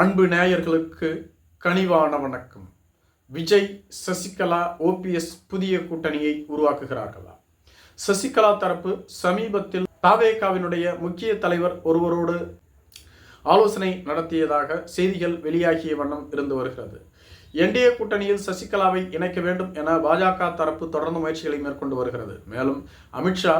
அன்பு நேயர்களுக்கு கனிவான வணக்கம். விஜய் சசிகலா ஓபிஎஸ் புதிய கூட்டணியை உருவாக்குகிறார்களா? சசிகலா தரப்பு சமீபத்தில் தாவேகாவினுடைய முக்கிய தலைவர் ஒருவரோடு ஆலோசனை நடத்தியதாக செய்திகள் வெளியாகிய வண்ணம் இருந்து வருகிறது. என்டிஏ கூட்டணியில் சசிகலாவை இணைக்க வேண்டும் என பாஜக தரப்பு தொடர்ந்து முயற்சிகளை மேற்கொண்டு வருகிறது. மேலும் அமித்ஷா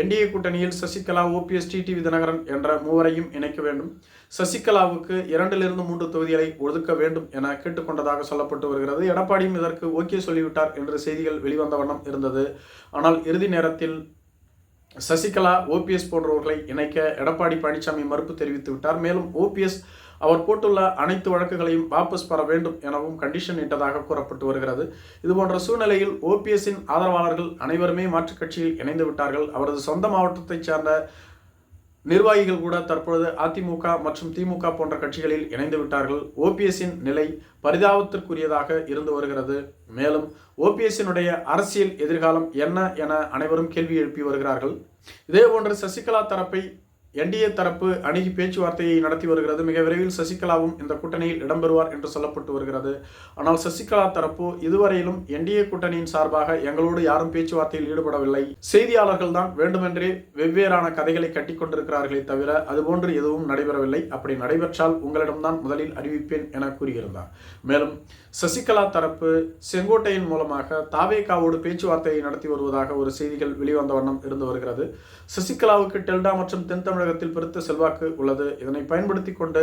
என்டிஏ கூட்டணியில் சசிகலா ஓபிஎஸ் டிடிவி தினகரன் என்ற மூவரையும் இணைக்க வேண்டும். சசிகலாவுக்கு இரண்டிலிருந்து மூன்று தொகுதிகளை ஒதுக்க வேண்டும் என கேட்டுக்கொண்டதாக சொல்லப்பட்டு வருகிறது. எடப்பாடியும் இதற்கு ஓகே சொல்லிவிட்டார் என்று செய்திகள் வெளிவந்த வண்ணம் இருந்தது. ஆனால் இறுதி நேரத்தில் சசிகலா ஓபிஎஸ் போன்றவர்களை இணைக்க எடப்பாடி பழனிசாமி மறுப்பு தெரிவித்து விட்டார். மேலும் ஓபிஎஸ் அவர் போட்டுள்ள அனைத்து வழக்குகளையும் வாபஸ் பெற வேண்டும் எனவும் கண்டிஷன் இட்டதாக கூறப்பட்டு வருகிறது. இதுபோன்ற சூழ்நிலையில் ஓபிஎஸ்ஸின் ஆதரவாளர்கள் அனைவருமே மாற்றுக் கட்சியில் இணைந்து விட்டார்கள். அவரது சொந்த மாவட்டத்தைச் சேர்ந்த நிர்வாகிகள் கூட தற்பொழுது அதிமுக மற்றும் திமுக போன்ற கட்சிகளில் இணைந்து விட்டார்கள். ஓபிஎஸ்ஸின் நிலை பரிதாபத்திற்குரியதாக இருந்து வருகிறது. மேலும் ஓபிஎஸ்ஸினுடைய அரசியல் எதிர்காலம் என்ன என அனைவரும் கேள்வி எழுப்பி வருகிறார்கள். இதேபோன்று சசிகலா தரப்பை என்டிஏ தரப்பு அணுகி பேச்சுவார்த்தையை நடத்தி வருகிறது. மிக விரைவில் சசிகலாவும் இந்த கூட்டணியில் இடம்பெறுவார் என்று சொல்லப்பட்டு வருகிறது. ஆனால் சசிகலா தரப்பு இதுவரையிலும் என்டிஏ கூட்டணியின் சார்பாக எங்களோடு யாரும் பேச்சுவார்த்தையில் ஈடுபடவில்லை. செய்தியாளர்கள் தான் வேண்டுமென்றே வெவ்வேறான கதைகளை கட்டி கொண்டிருக்கிறார்களே தவிர அதுபோன்று எதுவும் நடைபெறவில்லை. அப்படி நடைபெற்றால் உங்களிடம்தான் முதலில் அறிவிப்பேன் என கூறியிருந்தார். மேலும் சசிகலா தரப்பு செங்கோட்டையின் மூலமாக தாவேகாவோடு பேச்சுவார்த்தையை நடத்தி வருவதாக ஒரு செய்திகள் வெளிவந்த வண்ணம் இருந்து வருகிறது. சசிகலாவுக்கு டெல்டா மற்றும் தென் தமிழகத்தில் பெருத்த செல்வாக்கு உள்ளது. இதனை பயன்படுத்தி கொண்டு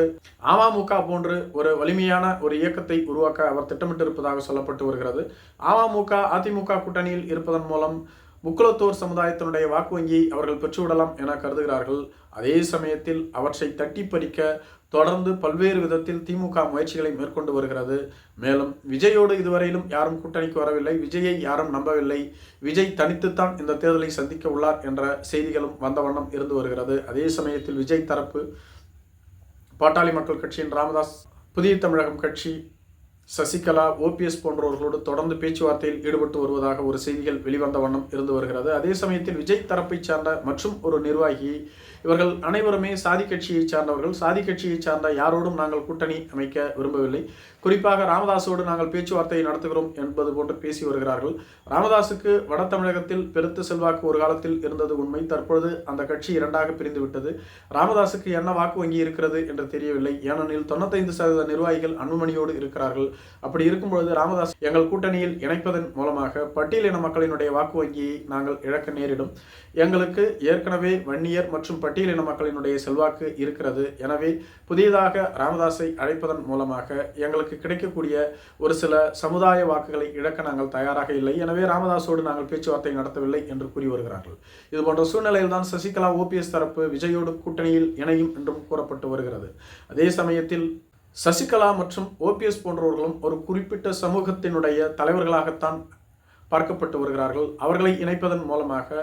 அமமுக போன்று ஒரு வலிமையான ஒரு இயக்கத்தை உருவாக்க அவர் திட்டமிட்டிருப்பதாக சொல்லப்பட்டு வருகிறது. அமமுக அதிமுக கூட்டணியில் இருப்பதன் மூலம் முக்குளத்தோர் சமுதாயத்தினுடைய வாக்கு வங்கியை அவர்கள் பெற்றுவிடலாம் என கருதுகிறார்கள். அதே சமயத்தில் அவற்றை தட்டி பறிக்க தொடர்ந்து பல்வேறு விதத்தில் திமுக முயற்சிகளை மேற்கொண்டு வருகிறது. மேலும் விஜயோடு இதுவரையிலும் யாரும் கூட்டணிக்கு வரவில்லை. விஜயை யாரும் நம்பவில்லை. விஜய் தனித்துத்தான் இந்த தேர்தலை சந்திக்க உள்ளார் என்ற செய்திகளும் வந்த வண்ணம் இருந்து வருகிறது. அதே சமயத்தில் விஜய் தரப்பு பாட்டாளி மக்கள் கட்சியின் ராமதாஸ் புதிய தமிழகம் கட்சி சசிகலா ஓபிஎஸ் போன்றவர்களோடு தொடர்ந்து பேச்சுவார்த்தையில் ஈடுபட்டு வருவதாக ஒரு செய்திகள் வெளிவந்த வண்ணம் இருந்து வருகிறது. அதே சமயத்தில் விஜய் தரப்பைச் சார்ந்த மற்றும் ஒரு நிர்வாகி இவர்கள் அனைவருமே சாதி கட்சியைச் சார்ந்தவர்கள். சாதி கட்சியை சார்ந்த யாரோடும் நாங்கள் கூட்டணி அமைக்க விரும்பவில்லை. குறிப்பாக ராமதாஸோடு நாங்கள் பேச்சுவார்த்தையை நடத்துகிறோம் என்பது போன்று பேசி வருகிறார்கள். ராமதாஸுக்கு வட தமிழகத்தில் பெருத்த செல்வாக்கு ஒரு காலத்தில் இருந்தது உண்மை. தற்பொழுது அந்த கட்சி இரண்டாக பிரிந்துவிட்டது. ராமதாஸுக்கு என்ன வாக்கு வங்கி இருக்கிறது என்று தெரியவில்லை. ஏனெனில் தொண்ணூத்தைந்து சதவீத நிர்வாகிகள் அன்புமணியோடு இருக்கிறார்கள். அப்படி இருக்கும் பொழுது ராமதாஸ் எங்கள் கூட்டணியில் இணைப்பதன் மூலமாக பட்டியலின மக்களினுடைய வாக்கு வங்கியை நாங்கள் இழக்க நேரிடும். எங்களுக்கு ஏற்கனவே வன்னியர் மற்றும் பட்டியலின மக்களினுடைய செல்வாக்கு இருக்கிறது. எனவே புதியதாக ராமதாஸை அழைப்பதன் மூலமாக எங்களுக்கு கிடைக்கக்கூடிய ஒரு சில சமுதாய வாக்குகளை இழக்க நாங்கள் தயாராக இல்லை. எனவே ராமதாஸோடு நாங்கள் பேச்சுவார்த்தை நடத்தவில்லை என்று கூறி வருகிறார்கள். இது போன்ற சூழ்நிலையில் தான் சசிகலா ஓபிஎஸ் தரப்பு விஜயோடு கூட்டணியில் இணையும் என்றும் கூறப்பட்டு வருகிறது. அதே சமயத்தில் சசிகலா மற்றும் ஓபிஎஸ் போன்றவர்களும் ஒரு குறிப்பிட்ட சமூகத்தினுடைய தலைவர்களாகத்தான் பார்க்கப்பட்டு வருகிறார்கள். அவர்களை இணைப்பதன் மூலமாக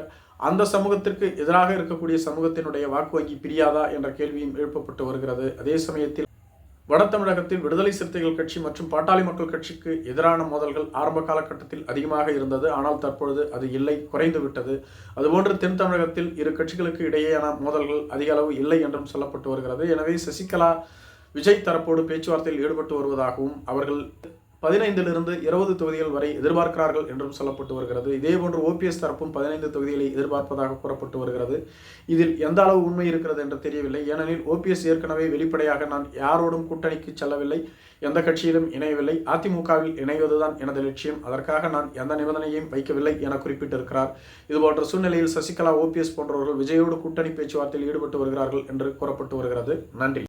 அந்த சமூகத்திற்கு எதிராக இருக்கக்கூடிய சமூகத்தினுடைய வாக்கு வங்கி பிரியாதா என்ற கேள்வியும் எழுப்பப்பட்டு வருகிறது. அதே சமயத்தில் வட தமிழகத்தில் விடுதலை சிறுத்தைகள் கட்சி மற்றும் பாட்டாளி மக்கள் கட்சிக்கு எதிரான மோதல்கள் ஆரம்ப காலகட்டத்தில் அதிகமாக இருந்தது. ஆனால் தற்பொழுது அது இல்லை குறைந்து விட்டது. அதுபோன்று தென் தமிழகத்தில் இரு கட்சிகளுக்கு இடையேயான மோதல்கள் அதிக அளவு இல்லை என்றும் சொல்லப்பட்டு வருகிறது. எனவே சசிகலா விஜய் தரப்போடு பேச்சுவார்த்தையில் ஈடுபட்டு வருவதாகவும் அவர்கள் பதினைந்திலிருந்து இருபது தொகுதிகள் வரை எதிர்பார்க்கிறார்கள் என்றும் சொல்லப்பட்டு வருகிறது. இதேபோன்று ஓபிஎஸ் தரப்பும் பதினைந்து தொகுதிகளை எதிர்பார்ப்பதாக கூறப்பட்டு வருகிறது. இதில் எந்த அளவு உண்மை இருக்கிறது என்று தெரியவில்லை. ஏனெனில் ஓபிஎஸ் ஏற்கனவே வெளிப்படையாக நான் யாரோடும் கூட்டணிக்கு செல்லவில்லை. எந்த கட்சியிலும் இணையவில்லை. அதிமுகவில் இணைவதுதான் எனது லட்சியம். அதற்காக நான் எந்த நிபந்தனையும் வைக்கவில்லை என குறிப்பிட்டிருக்கிறார். இதுபோன்ற சூழ்நிலையில் சசிகலா ஓபிஎஸ் போன்றவர்கள் விஜயோடு கூட்டணி பேச்சுவார்த்தையில் ஈடுபட்டு வருகிறார்கள் என்று கூறப்பட்டு வருகிறது. நன்றி.